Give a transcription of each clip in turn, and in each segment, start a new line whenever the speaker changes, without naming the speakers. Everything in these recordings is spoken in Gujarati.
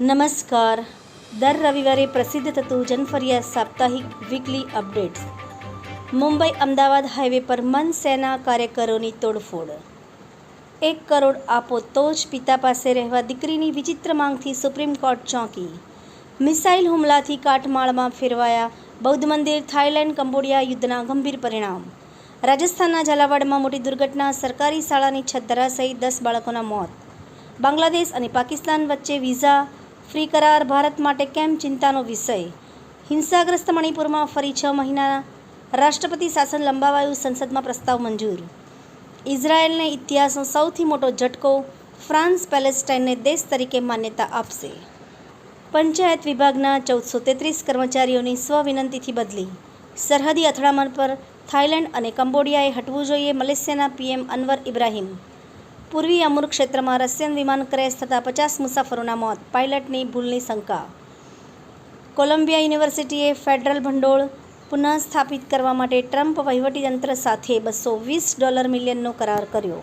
નમસ્કાર. દર રવિવારે પ્રસિદ્ધ થતું જનફરિયાદ સાપ્તાહિક weekly updates Mumbai Ahmedabad highway પર મન સેના કાર્યકરોની તોડફોડ. એક કરોડ આપો તો જ પિતા પાસે રહેવા દીકરીની વિચિત્ર માંગથી સુપ્રીમ કોર્ટ ચોંકી. મિસાઇલ હુમલાથી કાટમાળમાં ફેરવાયા બૌદ્ધ મંદિર, થાઇલેન્ડ, કંબોડિયા યુદ્ધના ગંભીર પરિણામ. રાજસ્થાનના ઝાલાવાડમાં મોટી દુર્ઘટના, સરકારી શાળાની છત ધરાશયી દસ બાળકોના મોત. બાંગ્લાદેશ અને પાકિસ્તાન વચ્ચે વિઝા ફ્રી કરાર, ભારત માટે કેમ ચિંતાનો વિષય? હિંસાગ્રસ્ત મણિપુરમાં ફરી છ મહિના રાષ્ટ્રપતિ શાસન લંબાવાયું સંસદમાં પ્રસ્તાવ મંજૂર. ઇઝરાયેલને ઇતિહાસનો સૌથી મોટો ઝટકો ફ્રાન્સ પેલેસ્ટાઇનને દેશ તરીકે માન્યતા આપશે. પંચાયત વિભાગના ચૌદસો તેત્રીસ કર્મચારીઓની સ્વવિનંતીથી બદલી. સરહદી અથડામણ પર થાઇલેન્ડ અને કંબોડિયાએ હટવું જોઈએ મલેશિયાના પીએમ અનવર ઇબ્રાહિમ. પૂર્વી અમુર ક્ષેત્રમાં રશિયન વિમાન ક્રેશ થતાં પચાસ મુસાફરોના મોત, પાયલટની ભૂલની શંકા. કોલંબિયા યુનિવર્સિટીએ ફેડરલ ભંડોળ પુનઃસ્થાપિત કરવા માટે ટ્રમ્પ વહીવટીતંત્ર સાથે બસો વીસ ડોલર મિલિયનનો કરાર કર્યો.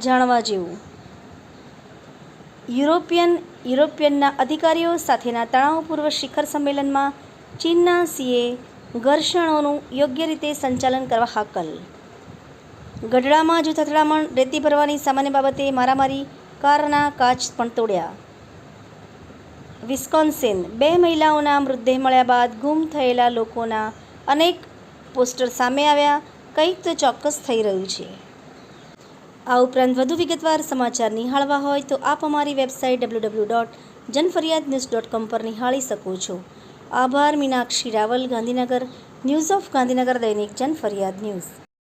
જાણવા જેવું. યુરોપિયન, યુરોપિયનના અધિકારીઓ સાથેના તણાવપૂર્વ શિખર સંમેલનમાં ચીનના સીએ ઘર્ષણોનું યોગ્ય રીતે સંચાલન કરવા હાકલ. ગઢડામાં જૂથ અથડામણ રેતી ભરવાની સામાન્ય બાબતે મારામારી કારના કાચ પણ તોડ્યા. વિસ્કોન્સિન બે મહિલાઓના મૃતદેહ મળ્યા બાદ ગુમ થયેલા લોકોના અનેક પોસ્ટર સામે આવ્યા. કંઈક તો ચોક્કસ થઈ રહ્યું છે. આ ઉપરાંત વધુ વિગતવાર સમાચાર નિહાળવા હોય તો આપ અમારી website W W dot Janfariyad news dot com પર નિહાળી શકો છો. આભાર, મીનાક્ષી રાવલ, ગાંધીનગર, ન્યૂઝ ઓફ ગાંધીનગર દૈનિક જનફરિયાદ ન્યૂઝ.